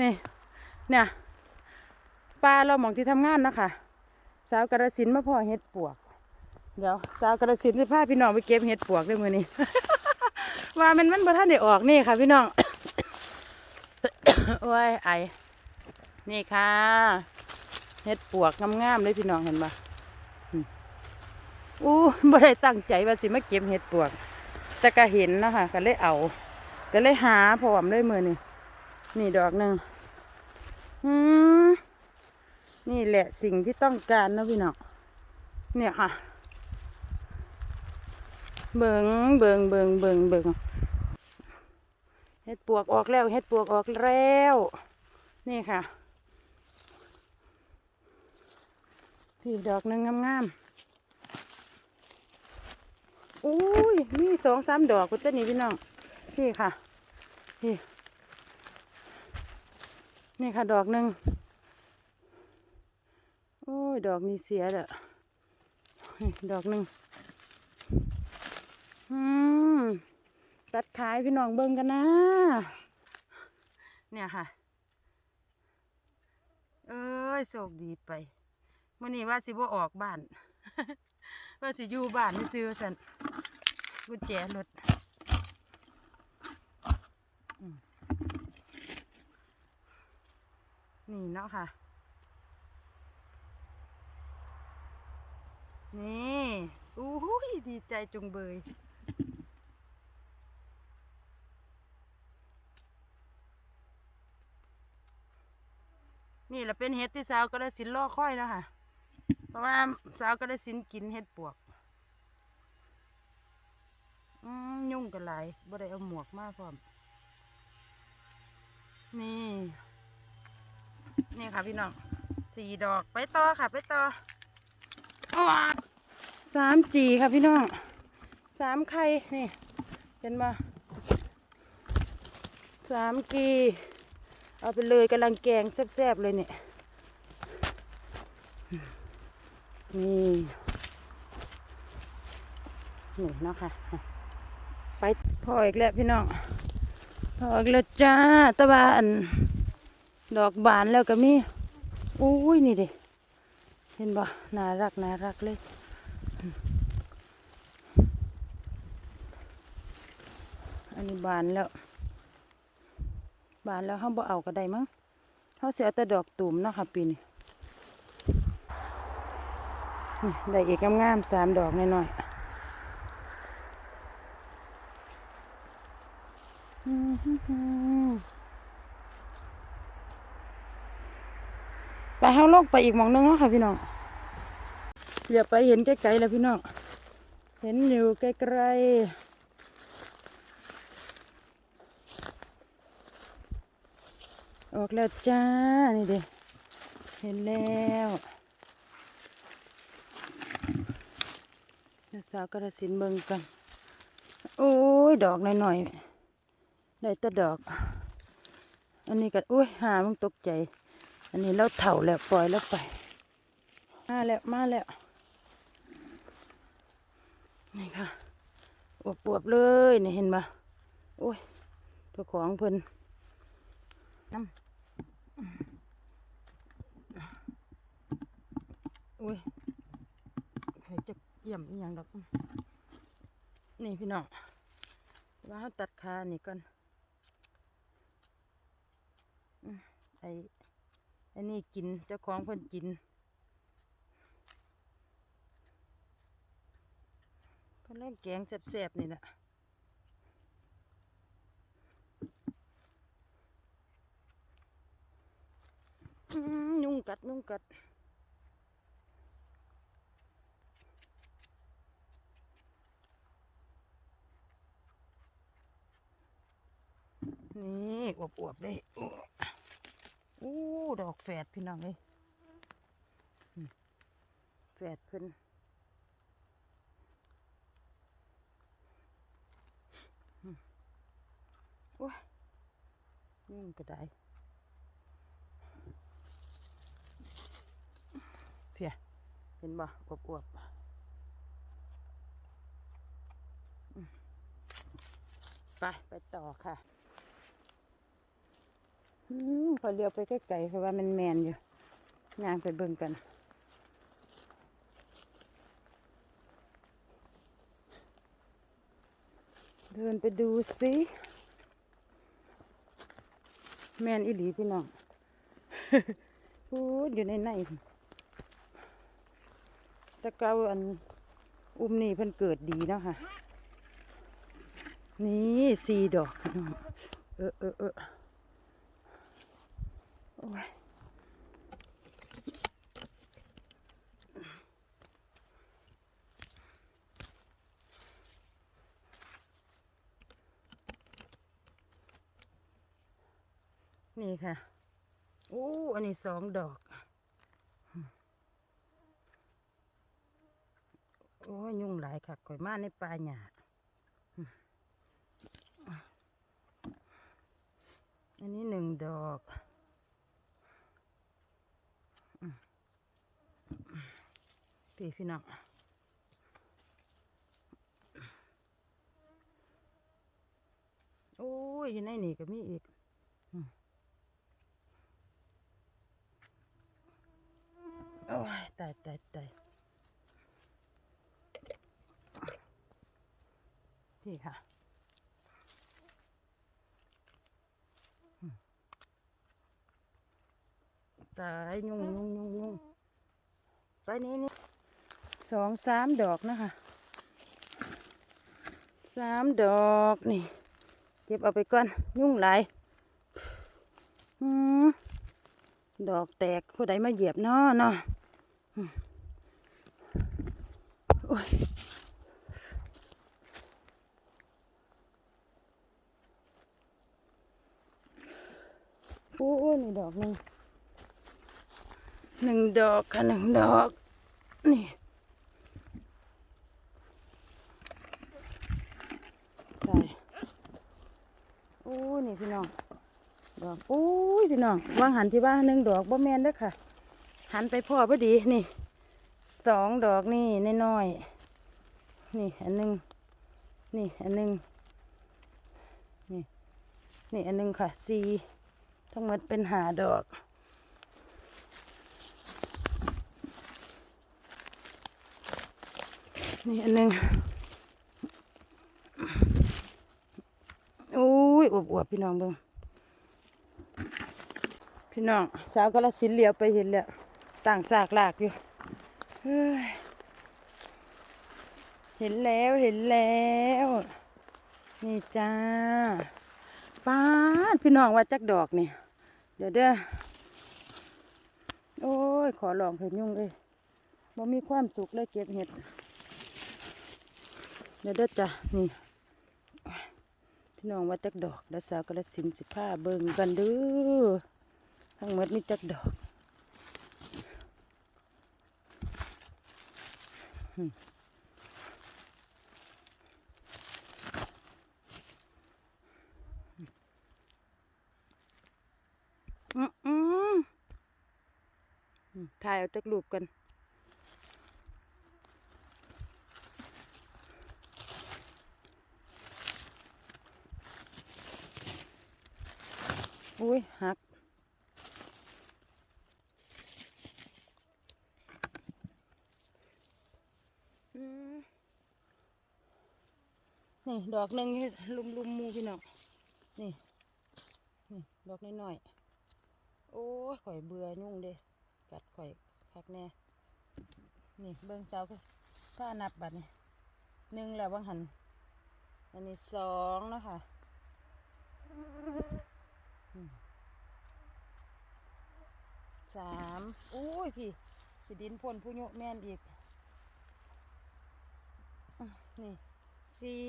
นี่ เนี่ยปลาเราหมองที่ทำงานนะคะสาวกระสินมาพ่อเห็ดปวก เดี๋ยวสาวกระสินธุ์จะพาพี่น้องไปเก็บเห็ดปวกด้วยมือนี้ว่ามันมันบ่ท่านได้ออกนี่ค่ะพี่น้องโอ้ยไอนี่ค่ะเห็ดปวกงามๆเลยพี่น้องเห็นปะอู้บ่ได้ตั้งใจว่าสิมาเก็บเห็ดปวก แต่ก็เห็นนะคะก็เลยเอา ก็เลยหาพร้อมเลยมือนี่ นี่ดอกหนึ่งอืมนี่แหละสิ่งที่ต้องการนะพี่น้องเนี่ยค่ะ เบิงเบิงเบิงเบิงเบิงเห็ดปวกออกแล้วเห็ดปวกออกแล้ว นี่ค่ะพี่ดอกหนึ่งงามๆอุ้ยมีสองสามดอกคุณเจ้านี่พี่น้องนี่ค่ะนี่ นี่ค่ะดอกหนึ่งโอ้ยดอกนี้เสียแล้วดอกหนึ่งอืมตัดขายพี่น้องเบิ่งกันนะ เนี่ยค่ะ เอ้ยโชคดีไปมื่อนี้ว่าสิบ่ออกบ้าน ว่าสิอยู่บ้านนี่ซื้อสันกุญแจรถอืม นี่เนาะค่ะ นี่อู้หูยดีใจจุงเบยนี่แหละเป็นเห็ดที่สาวกระสินล่อค่อยแล้วค่ะเพราะว่าสาวกระสินกินเห็ดปวกอืยุ่งกันหลายบ่ได้เอาหมวกมาพร้อม นี่ นี่ค่ะพี่น้องสี่ดอกไปต่อค่ะ ไปต่อสามจีค่ะพี่น้องสามไข่นี่เห็นมาสามกี เอาไปเลยกำลังแกงแซ่บๆเลยเนี่ยนี่นี่นะค่ะไปพออีกแล้วพี่น้องพออีกแล้วจ้าตะบาอัน ดอกบานแล้วก็มีอุ้ยนี่เดิเห็นบ่น่ารักน่ารักเลยอันนี้บานแล้ว บานแล้วเขาบ่เอาก็ได้มั้งเขาเสียแต่ดอกตูมเนาะค่ะปีนี่ได้อีกงามๆสามดอกน้อยๆอื้อหือ ไปเฮาลงไปอีกมองนึงเนาะค่ะพี่น้องเดี๋ยวไปเห็นไกลๆแล้วพี่น้อง เห็นอยู่ไกลๆออกแล้วจ้า นี่เดิเห็นแล้วสาวกระสินเบิงกัน โอ้ย ดอกหน่อยๆได้แต่ดอก อันนี้ก็อุ้ยหามึงตกใจ อันนี้เราเถ่าแล้วปล่อยแล้วไป มาแล้วมาแล้วนี่ค่ะอวบๆเลยนี่เห็นปะโอ้ยตัวของเพิ่นน้ำอุ้ยใครจะเยี่ยมอหย่างดอก นี่พี่น้องว่าเขาตัดขานี่ก่อนอืมไอ้ไอ้นี่กินเจ้าของเพิ่นกินเพิ่นเล่นแกงแซ่บๆนี่แหละอืมยุงกัดยุงกัดนี่อวบๆเลย อ้อู้ดอกแฝดพี่น้องเอืมแฝดขึ้นอืมโอ้ยยุ่งก็ได้เพียเห็นบ่อวบอวบไป ไปต่อค่ะ พอเลี้ยวไปไกล้ๆเพราะว่ามันแมนอยู่ย่างไปเบิ่งกัน เดินไปดูสิแมนอีหลีพี่น้องพูดอยู่ในในตะเกาอันอุ้มนี่เพิ่นเกิดดีเนาะค่ะ นี่สี่ดอก เออเออเออ นี่ค่ะโอ้อันนี้สองดอก โอ้ยยุ่งหลายค่ะข่อยมาในป่าหญ้าอันนี้หนึ่งดอกอืม พี่พี่น้องโอ้ยอยู่ในนี่ก็มีอีกโอ้ยตายตายตายนี่ค่ะตายยุ่งยุ่งยุ่งยุ่งไปนี่นี่ สองสามดอกนะคะสามดอกนี่ เก็บเอาไปก่อน ยุ่งหลายดอกแตกผู้ใดมาเหยียบเนาะเนาะโอ้โอ้ยนี่ดอกหนึ่งหนึ่งดอกค่ะหนึ่งดอก นี่ใช่ โอ้ยนี่พี่น้อง ดอกโอ้ยพี่น้องวางหันที่บ้านหนึ่งดอกบ่แมนเด้อค่ะ หันไปพ่อพอดีนี่สองดอกนี่น้อยๆนี่อันหนึ่งนี่อันหนึ่งนี่นี่อันหนึ่งค่ะสี่ทั้งหมดเป็นหาดอกนี่อันหนึ่งโอ้ ยอวบๆพี่น้องเบิ่งพี่น้องสาวกระสินเหลียวไปเห็นแล้วต่างสากลากอยู่เฮ้ยเห็นแล้วเห็นแล้ว นี่จ้าป้าพี่น้องว่าจักดอกนี่เดี๋ยวเด้อโอ้ย ขอลองเห็ดยุ่งเลยบ่มีความสุขเลยเก็บเห็ด เดี๋ยวเด้อจ้ะนี่ พี่น้องว่าจักดอกแล้วสาวกระสินสิผ้าเบิ่งกันเด้อทั้งหมดมีจักดอกอืมอืมอืมอืมถ่ายเอาจักรูปกัน อุ้ยหัก นี่ ดอกหนึ่งนี่ลุมลุมมูพี่น้อง นี่ นี่ ดอกน้อยๆ โอ้ยข่อยเบื่อยุ่งเด้กัดข่อยคักแน่ นี่เบิ่งเจ้าก็ถ้านับบัดนี่หนึ่งแล้วบางหัน อันนี้สองนะคะ สามโอ้ยพี่สิดินพ่นผู้โยแม่นอีก นี่สี่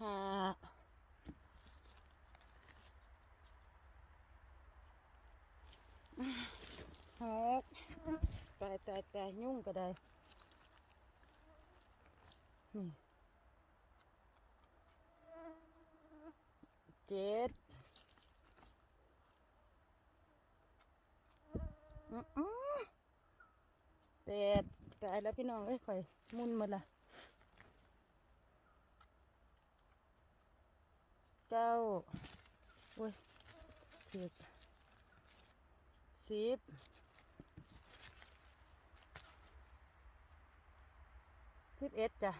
ห้าหกตายตายตายยุ่งก็ได้ นี่ เจ็ดแปดตายแล้วพี่น้องเอ้ยข่อยมุนหมดละเก้าโอ้ยผิดสิบสิบเอ็ดจ้ะ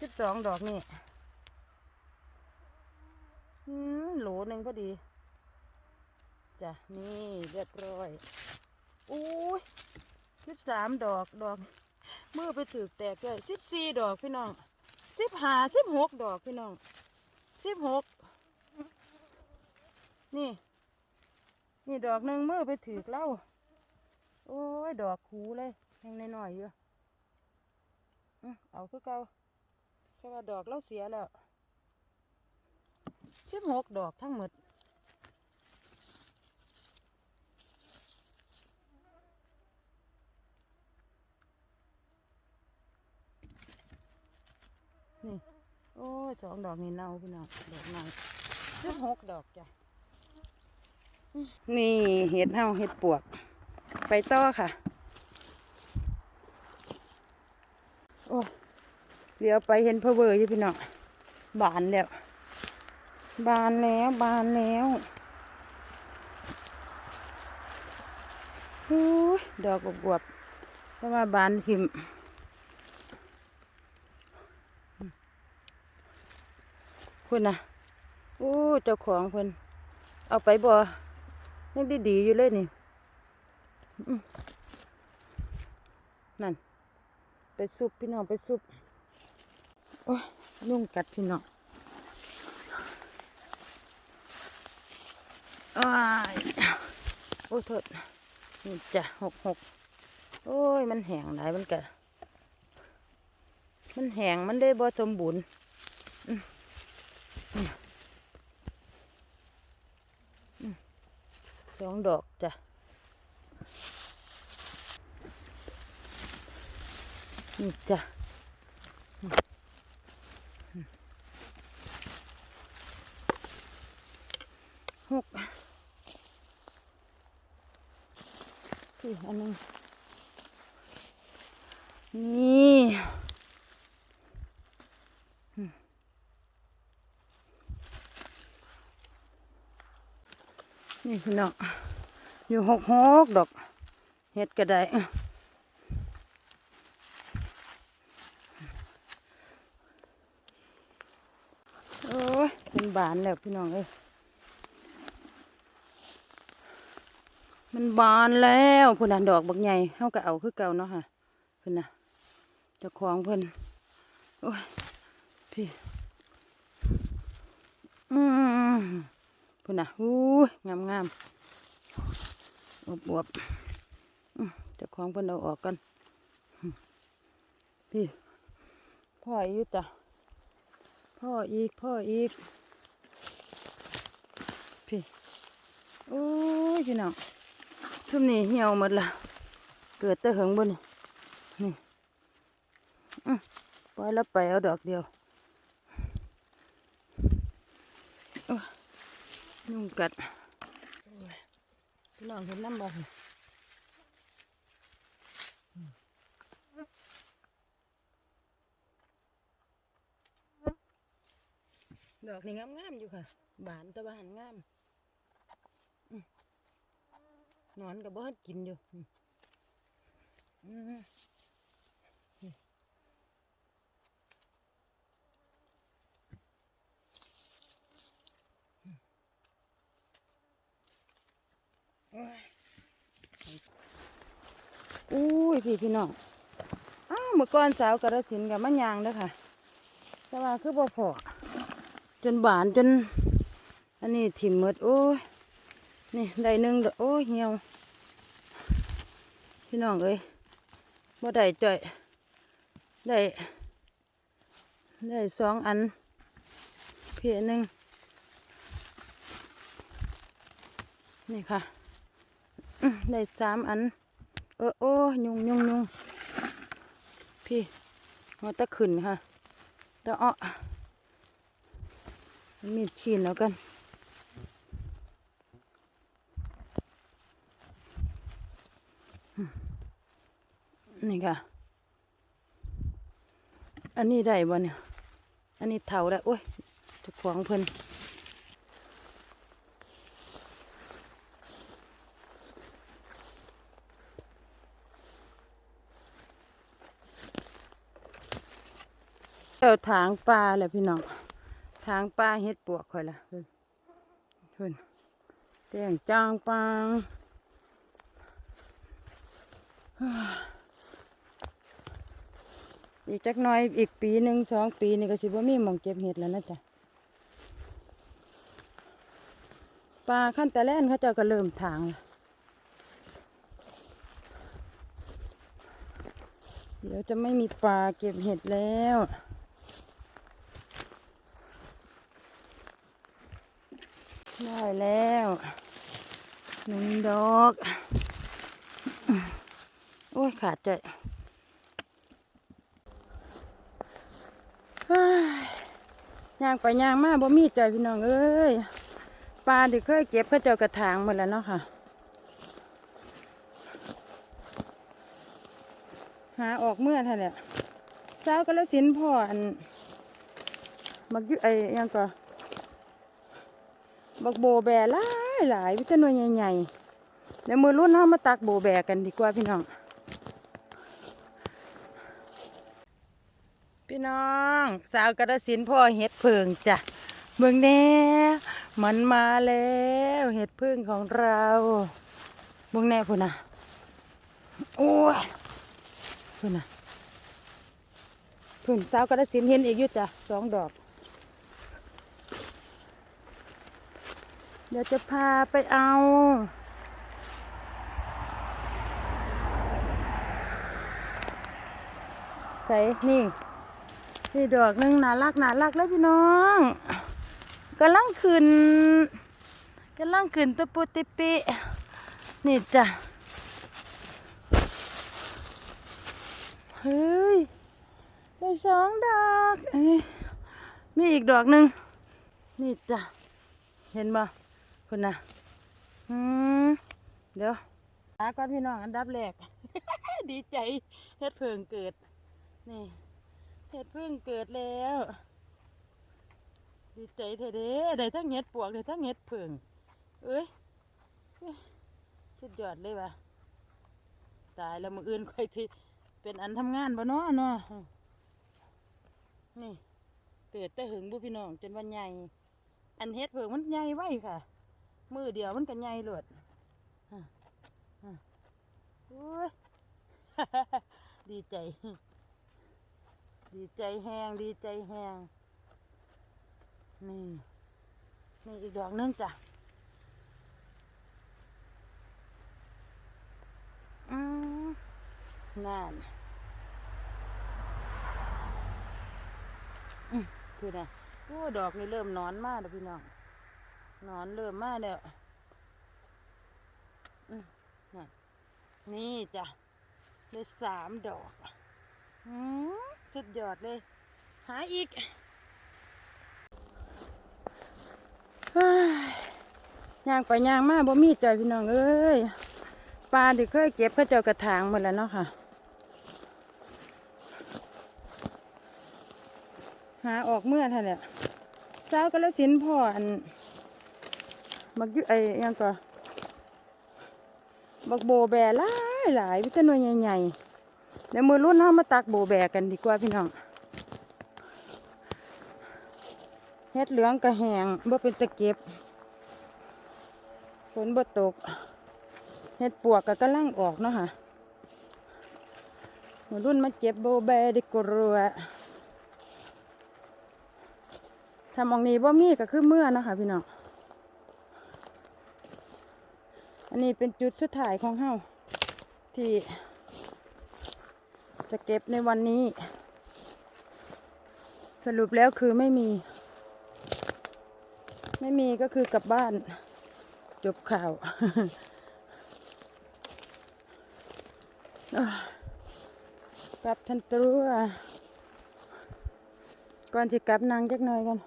สิบสองดอกนี่ อืมโหลหนึ่งพอดี จ้ะ นี่เรียบร้อยอุ้ยสิบสามดอกดอกเมื่อไปถือแตกเลยสิบสี่ดอกพี่น้องสิบห้าสิบหกดอกพี่น้องสิบหกนี่ นี่ดอกหนึ่งเมื่อไปถือเล่าโอ้ย ดอกคูเลยยังน้อยๆอยู่อื้อเอาคือเก่าแค่ว่าดอกเราเสียแล้ว สิบหกดอกทั้งหมดนี่ โอ้ยสองดอกนี่เน่าพี่น้องดอกเน่าสิบหกดอกจ้ะ นี่เห็ดเฮาเห็ดปวก ไปต่อค่ะ โอ้ยเดี๋ยวไปเห็นพอเวอร์อยู่พี่น้องบานแล้ว บานแล้วบานแล้วโอ้ยดอกบวบๆเพราะว่าบานหิมเพิ่นนะโอ้เจ้าของเพิ่นเอาไปบ่ยังดีดีๆอยู่เลยนี่นั่น ไปซุปพี่น้องไปซุปโอ้ยนุ่งกัดพี่น้อง อ้ายโอ้โทษนี่จ้ะหกหกโอ้ย มันแห้งหลายมันกะมันแห้งมันได้บ่สมบูรณ์สองดอกจ้ะนี่จ้ะหก สี่อันนึงนี่นี่พี่น้องอยู่หกหกดอกเห็ดก็ได้โอ้ยเป็นบานแล้วพี่น้องเอ้ย มันบานแล้วพุ่นน่ะดอกบักใหญ่เฮาก็เอาคือเก่าเนาะค่ะพิ่นน่ะเจ้าของเพิ่นโอ้ยพี่อืมพุ่นน่ะอู้ยงามงามอวบอวบจะคล้องเพิ่นเอาออกกันพี่พ่ออีกจ้ะพ่ออีกพ่ออีกพี่โอ้ยพี่น้อง ทุมนี้เหี่ยวหมดละเกิดต่เหิงบนนี่นี่ปล่อยแล้วไปเอาดอกเดียวโอ้ยยุงกัดพี่น้องเห็นน้ำบ่ดอกนี่งามๆอยู่ค่ะ บานตะบานงามอืมห นอนกับบ้านกินอยู่อืมอืมนี่โอ้ยอุ้ยพี่พี่น้อง อ้าวเมื่อก่อนสาวกระสินกับมะยางเด้อค่ะ แต่ว่าคือบ่พอจนบานจน อันนี้ถิ่มหมดโอ้ย นี่ได้หนึ่งดอโอ้เหี่ยวพี่น้องเอ้ยบ่ได้จ่อยได้ได้สองอันเพียหนึ่งนี่ค่ะ ได้สามอัน เออโอ้ยุงยุงยุงพี่หัวตะขึ้นค่ะตะอ้อมีดชีนแล้วกัน นี่ค่ะ อันนี้ได้บ่เนี่ย อันนี้เท่าได้โอ้ยของเพิ่นเจ้าถางปลาแหละพี่น้องถางปลาเฮ็ดปวกค่อยละเพิ่นเพิ่นแดงจางปาง อีกจักหน่อยอีกปีหนึ่งสองปีนี่ก็สิบ่มีหมองเก็บเห็ดแล้วนะจ๊ะปลาขั้นแตะแล่นเขาเจ้าก็เริ่มทางแล้วเดี๋ยวจะไม่มีปลาเก็บเห็ดแล้วได้แล้วหนึ่งดอก โอ้ยขาดใจย่างไปย่างมาบ่มีใจพี่น้องเอ้ยปลาที่เคยเก็บเขาเจ้ากระถางหมดแล้วเนาะค่ะ หาออกเมื่อท่านเนี่ยเช้าก็แล้วสินพ่ออันบักยุไอ้ยังก็บักโบแบหลายหลายวิตาหน่วใหญ่ๆเดี๋ยวมือรุ่นเฮามาตักโบแบกันดีกว่าพี่น้อง พี่น้อง สาวกระสินพ่อเห็ดเพิงจ้ะเมืองแน่มันมาแล้วเห็ดพึ่งของเราเมืองแน่พุ่นน่ะโอ้ยพุ่นน่ะพุ่นสาวกระสินเห็นอีกยู่จ้ะสองดอก เดี๋ยวจะพาไปเอาใส่นี่ นี่ดอกหนึงน่ารักน่ารักเลยพี่น้องกำลังขึ้นกำลังขึ้นตะปุติปินี่จ้ะเฮ้ยได้สองดอกอมีอีกดอกหนึ่งนี่จ้ะเห็นบ่คุณน่ะอืมเดี๋ยวหาก่อนพี่น้องอันดับแรก ดีใจเฮ็ดเพิงเกิด นี่ เห็ดพึ่งเกิดแล้ว ดีใจเถอะเด้ได้ทั้งเห็ดปวกได้ทั้งเห็ดพึ่งเอ้ยเอ้ยสุดยอดเลยว่ะตายแล้วมืออื่นค่อยที่เป็นอันทำงานบ่เนาะเนาะนี่เกิดแต่หึงบุพี่น้องจนวันใหญ่ อันเห็ดเผิงมันใหญ่ไว้ค่ะ มือเดียวมันก็ใหญ่หลดอ้ยดีใจ ดีใจแหงดีใจแหงนี่นี่อีกดอกนึงจ้ะอืมนั่นอืมคือนะโอ้ดอกนี่เริ่มนอนมากแล้วพี่น้องนอนเริ่มมากแล้วอืมนั่นนี่จ้ะได้สามดอกอื มสุดยอดเลย หาอีกย่างไปย่างมาบ่มีใจพี่น้องเอ้ยปลาที่เคยเก็บเขาเจ้ากระถางหมดแล้วเนาะค่ะ หาออกเมื่อท่านเนี่ยเช้าก็แล้วสินพ่ออันบักยุไอ้ยังก็บักโบแบหลายหลายวิตนวยใหญ่ๆ เดี๋ยวมือรุ่นเฮามาตักโบแบกกันดีกว่าพี่น้องเฮ็ดเหลืองกระแหงบ่เป็นตะเก็บฝนบ่ตกเฮ็ดปวกก็กำลังออกเนาะค่ะมือรุ่นมาเก็บโบแบดีกว่าถ้ามองนี้บ่มีก็คือเมื่อเนาะค่ะพี่น้องอันนี้เป็นจุดสุดท้ายของเฮาที่ จะเก็บในวันนี้ สรุปแล้วคือไม่มี ไม่มีก็คือกลับบ้าน จบข่าวกลับทันตัวก่อนจะกลับนางจักหน่อยกัน